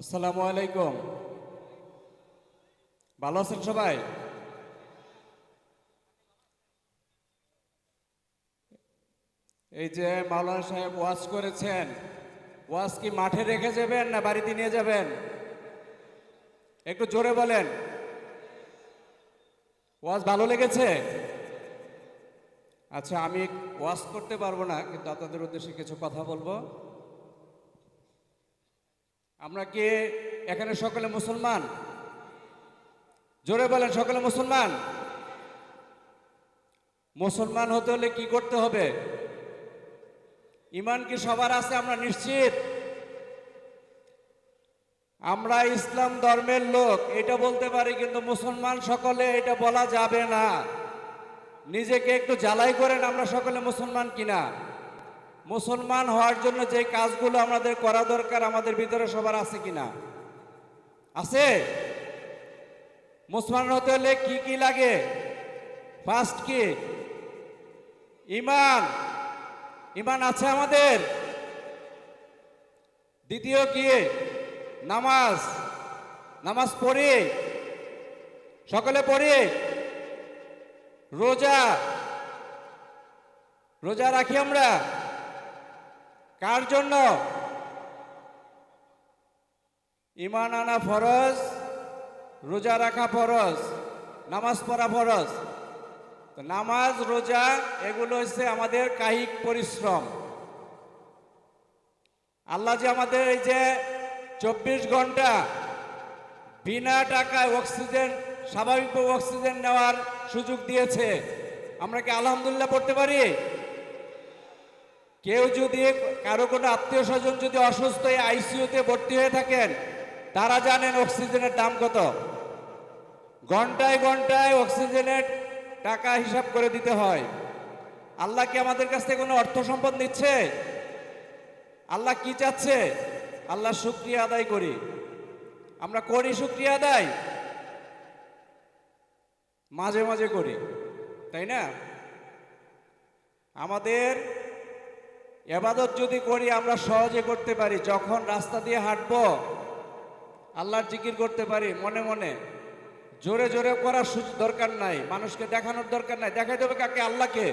আসসালামু আলাইকুম। ভালো আছেন সবাই? এই যে মাওলানা সাহেব ওয়াজ করেছেন, ওয়াজ কি মাঠে রেখে যাবেন না বাড়িতে নিয়ে যাবেন? একটু জোরে বলেন। ওয়াজ ভালো লেগেছে? আচ্ছা আমি ওয়াজ করতে পারব না, কিন্তু আপনাদের উদ্দেশ্যে কিছু কথা বলব। আমরা কি এখানে সকলে মুসলমান? জোরে বলেন, সকলে মুসলমান? মুসলমান হতে হলে কি করতে হবে? ইমান কি সবার আছে? আমরা নিশ্চিত। আমরা ইসলাম ধর্মের লোক, এটা বলতে পারি, কিন্তু মুসলমান সকলে এটা বলা যাবে না। নিজেকে একটু জ্বালাই করেন, আমরা সকলে মুসলমান কিনা? মুসলমান হওয়ার জন্য যে কাজগুলো আমাদের করা দরকার আমাদের ভিতরে সবার আছে কিনা? আছে? মুসলমান হতে হলে কি কি লাগে? ফার্স্ট কি? ইমান। ইমান আছে আমাদের। দ্বিতীয় কি? নামাজ। নামাজ পড়ি। সকলে পড়ি? রোজা। রোজা রাখি আমরা। কার জন্য? ইমান আনা ফরজ, রোজা রাখা ফরজ, নামাজ পড়া ফরজ। তো নামাজ, রোজা, এগুলো হচ্ছে আমাদের কায়িক পরিশ্রম। আল্লাহ যে আমাদের এই যে চব্বিশ ঘণ্টা বিনা টাকায় অক্সিজেন, স্বাভাবিক অক্সিজেন নেওয়ার সুযোগ দিয়েছে। আমরা কি আলহামদুলিল্লাহ পড়তে পারি? কেউ যদি কারও কোনো আত্মীয় স্বজন যদি অসুস্থ হয়ে আইসিইউতে ভর্তি হয়ে থাকেন, তারা জানেন অক্সিজেনের দাম কত। ঘন্টায় ঘন্টায় অক্সিজেনের টাকা হিসাব করে দিতে হয়। আল্লাহ কি আমাদের কাছ থেকে কোনো অর্থ সম্পদ নিচ্ছে? আল্লাহ কি চাচ্ছে? আল্লাহ শুক্রিয়া আদায় করি। আমরা করি শুক্রিয়া আদায়? মাঝে মাঝে করি, তাই না? আমাদের এবাদত যদি করি, আমরা সহজে করতে পারি। যখন রাস্তা দিয়ে হাঁটবো, আল্লাহর জিকির করতে পারি, মনে মনে। জোরে জোরে করার দরকার নাই, মানুষকে দেখানোর দরকার নাই। দেখাই দেবে কাকে? আল্লাহকে।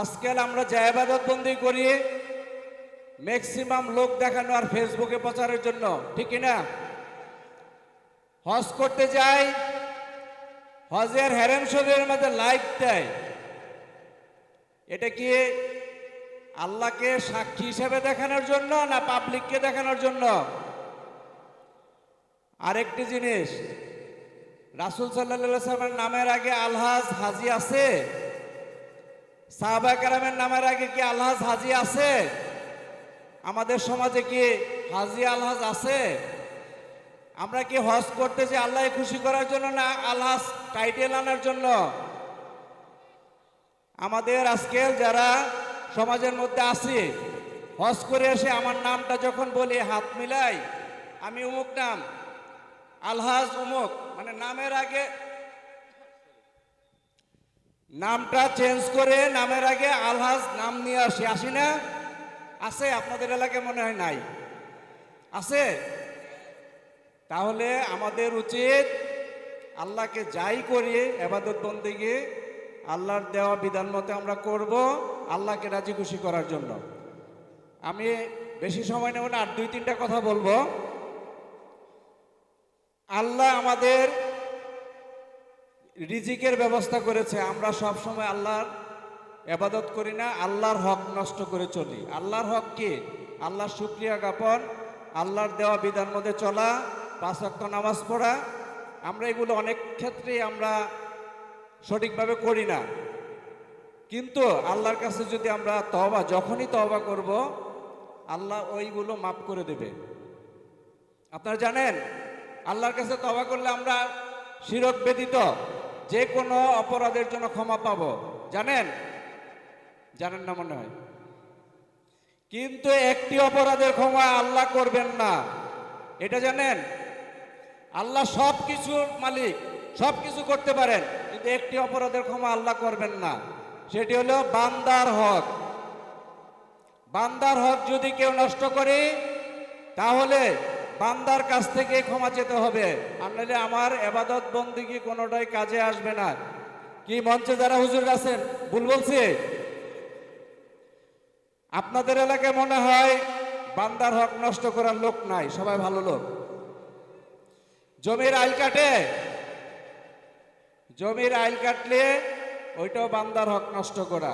আজকাল আমরা যে আবাদত বন্দি করি ম্যাক্সিমাম লোক দেখানো আর ফেসবুকে প্রচারের জন্য, ঠিক না হজ করতে যাই, হজের হেরেম শরীরের মধ্যে লাইক দেয়। এটা কি আল্লাহকে সাক্ষী হিসেবে দেখানোর জন্য না পাবলিককে দেখানোর জন্য? আরেকটি জিনিস, রাসুল সাল্লামের নামের আগে আলহাজ হাজি আছে? সাহাবা কারামের নামের আগে কি আলহাজ হাজি আছে? আমাদের সমাজে কি হাজি আলহাজ আছে? আমরা কি হজ করতে যে আল্লাহ খুশি করার জন্য না আলহাজ টাইটেল আনার জন্য? আমাদের আজকের যারা সমাজের মধ্যে আছি হজ করে এসে আমার নামটা যখন বলি, হাত মিলাই, আমি উমুক নাম, আলহাজ উমুক মানে নামের আগে নামটা চেঞ্জ করে, নামের আগে আলহাজ নাম নিয়ে আসি। আসি না? আছে? আপনাদের এলাকায় মনে হয় নাই? আছে? তাহলে আমাদের উচিত আল্লাহকে যাই করি এবাদত বন্দিকে আল্লাহর দেওয়া বিধান মতে আমরা করব। আল্লাহকে রাজি খুশি করার জন্য। আমি বেশি সময় নেব না, আর দুই তিনটা কথা বলব। আল্লাহ আমাদের রিজিকের ব্যবস্থা করেছে। আমরা সব সময় আল্লাহর এবাদত করি না, আল্লাহর হক নষ্ট করে চলি। আল্লাহর হক কি? আল্লাহর শুক্রিয়া জ্ঞাপন, আল্লাহর দেওয়া বিধান মধ্যে চলা, পাঁচ ওয়াক্ত নামাজ পড়া। আমরা এগুলো অনেক ক্ষেত্রেই আমরা সঠিকভাবে করি না। কিন্তু আল্লাহর কাছে যদি আমরা তবা যখনই তবা করব, আল্লাহ ওইগুলো মাফ করে দেবে। আপনারা জানেন, আল্লাহর কাছে তবা করলে আমরা শিরক ব্যতীত যে কোনো অপরাধের জন্য ক্ষমা পাব। জানেন? জানেন না মনে হয়? কিন্তু একটি অপরাধের ক্ষমা আল্লাহ করবেন না। এটা জানেন? আল্লাহ সব কিছুর মালিক সব কিছু করতে পারেন, কিন্তু একটি অপরাধের ক্ষমা আল্লাহ করবেন না। সেটি হলো বান্দার হক। বান্দার হক যদি কেউ নষ্ট করে, তাহলে বান্দার কাছ থেকে ক্ষমা চেতে হবে। আর আমার এবাদত বন্দিগি কোনোটাই কাজে আসবে না। কি মঞ্চে যারা হুজুর আছেন, ভুল বলছি? আপনাদের এলাকায় মনে হয় বান্দার হক নষ্ট করার লোক নাই, সবাই ভালো লোক। জমির আইল কাটে। জমির আইল কাটলে ওইটাও বান্দার হক নষ্ট করা।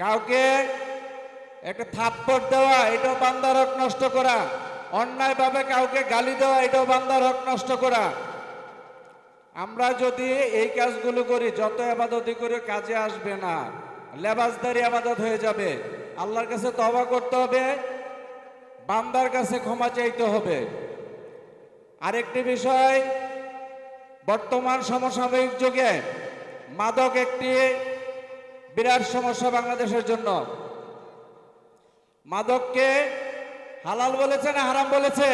কাউকে একটা থাপ্পড় দেওয়া, এটাও বান্দার হক নষ্ট করা। অন্যায়ভাবে কাউকে গালি দেওয়া, এটাও বান্দার হক নষ্ট করা। আমরা যদি এই কাজগুলো করি, যত আবাদতি করে কাজে আসবে না, লেবাসদারি আবাদত হয়ে যাবে। আল্লাহর কাছে তবা করতে হবে, বান্দার কাছে ক্ষমা চাইতে হবে। আরেকটি বিষয়, বর্তমান সমসাময়িক যুগে মাদক একটি বিরাট সমস্যা বাংলাদেশের জন্য। মাদককে হালাল বলেছে না হারাম বলেছে?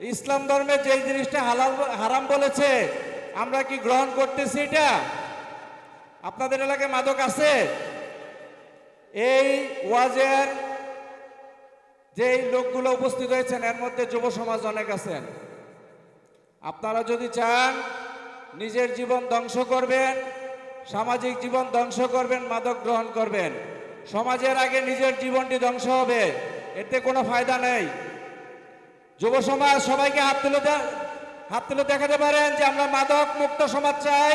ইসলাম ধর্মে যে জিনিসটা হালাল হারাম বলেছে, আমরা কি গ্রহণ করতেছি এটা? আপনাদের এলাকায় মাদক আছে? এই ওয়াজের যে লোকগুলো উপস্থিত হয়েছেন, এর মধ্যে যুব সমাজ অনেক আছেন। আপনারা যদি চান নিজের জীবন ধ্বংস করবেন, সামাজিক জীবন ধ্বংস করবেন, মাদক গ্রহণ করবেন। সমাজের আগে নিজের জীবনটি ধ্বংস হবে, এতে কোনো ফায়দা নেই। যুব সমাজ, সবাইকে হাত তুলে হাত তুলে দেখাতে পারেন যে আমরা মাদক মুক্ত সমাজ চাই।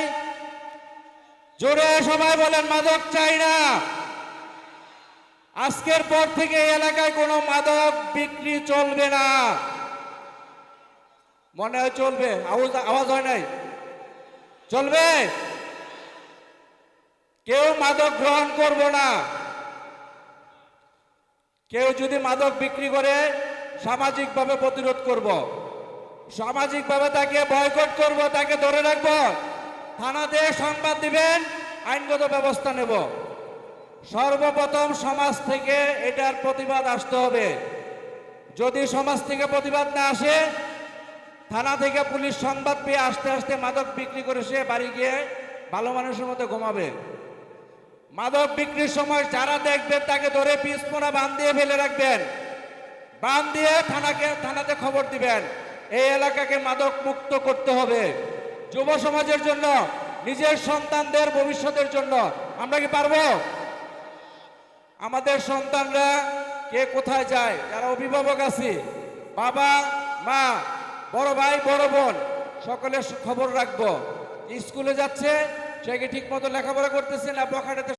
জোরে সবাই বলেন, মাদক চাই না। আজকের পর থেকে এলাকায় কোনো মাদক বিক্রি চলবে না। মনে হয় চলবে আওয়াজ হয় নাই। চলবে? কেউ মাদক গ্রহণ করব না। কেউ যদি মাদক বিক্রি করে, সামাজিকভাবে প্রতিরোধ করব। সামাজিকভাবে তাকে বয়কট করব, তাকে ধরে রাখব। থানাতে সংবাদ দিবেন, আইনগত ব্যবস্থা নেব। সর্বপ্রথম সমাজ থেকে এটার প্রতিবাদ আসতে হবে। যদি সমাজ থেকে প্রতিবাদ না আসে থানা থেকে পুলিশ সংবাদ পেয়ে আস্তে আস্তে মাদক বিক্রি করে সে বাড়ি গিয়ে ভালো মানুষের মতো ঘুমাবে। মাদক বিক্রির সময় যারা দেখবেন তাকে ধরে পিসপোনা বান দিয়ে ফেলে রাখবেন। বান দিয়ে থানাকে, থানাতে খবর দিবেন। এই এলাকাকে মাদক মুক্ত করতে হবে। যুব সমাজের জন্য, নিজের সন্তানদের ভবিষ্যতের জন্য। আমরা কি পারব? আমাদের সন্তানরা কে কোথায় যায়? যারা অভিভাবক আছে, বাবা, মা বড় ভাই, বড় বোন, সকলের খবর রাখব। স্কুলে যাচ্ছে, সে ঠিক মতো লেখাপড়া করতেছে না বখাটেতে